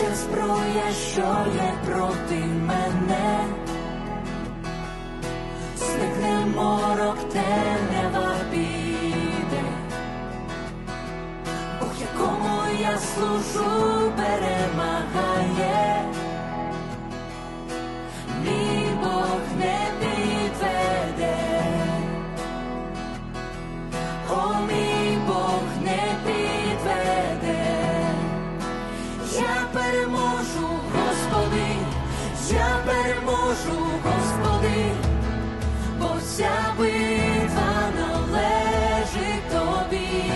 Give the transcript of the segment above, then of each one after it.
ця зброя, що є проти мене, зникне морок темний. бо вся битва належить тобі,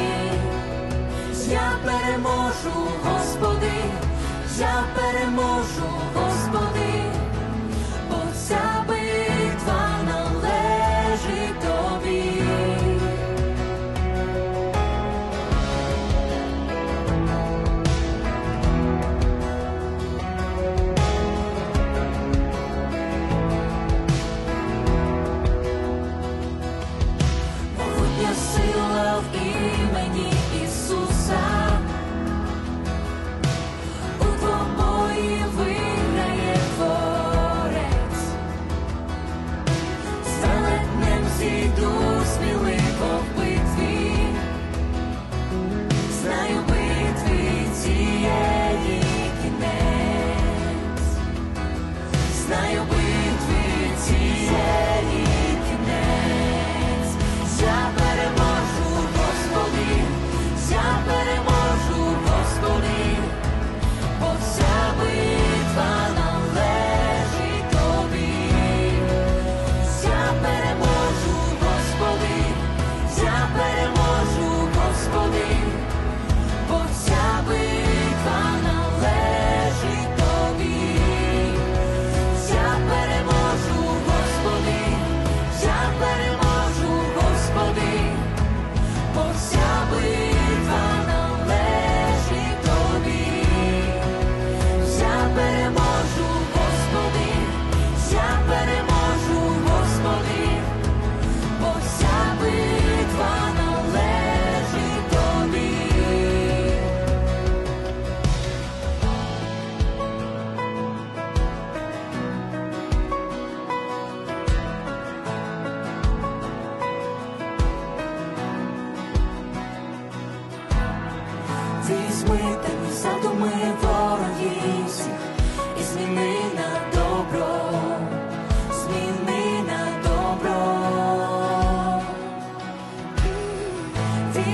я переможу, Господи, я переможу.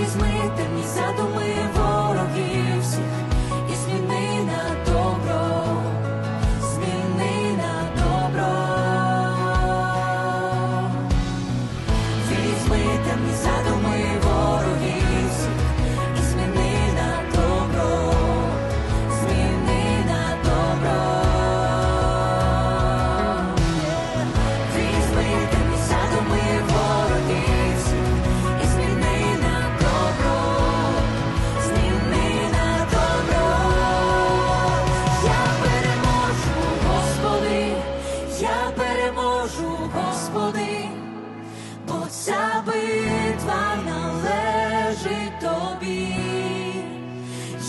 візьми, темні задуми ворогів.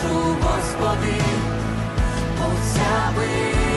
Прошу, Господи, повся би.